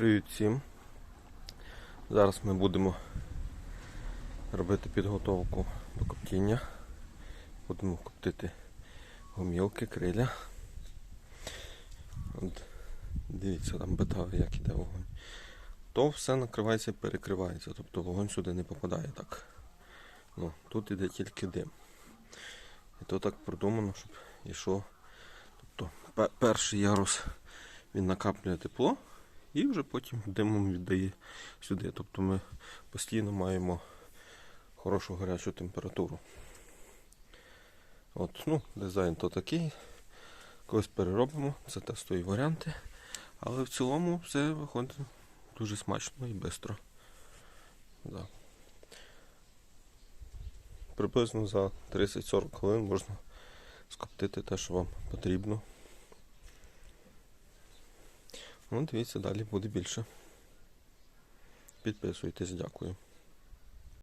Привіт всім. Зараз ми будемо робити підготовку до коптіння. Будемо коптити гомілки, криля. От, дивіться, там бета, як іде вогонь. То все накривається і перекривається, тобто вогонь сюди не попадає так. Ну, тут іде тільки дим. І то так продумано, щоб йшов. Тобто перший ярус він накаплює тепло і вже потім димом віддає сюди. Тобто ми постійно маємо хорошу гарячу температуру. От, ну, Дизайн то такий. Когось переробимо, це тестові варіанти. Але в цілому все виходить дуже смачно і швидко. Да. Приблизно за 30-40 хвилин можна скоптити те, що вам потрібно. Ну, дивіться, далі буде більше. Підписуйтесь, дякую.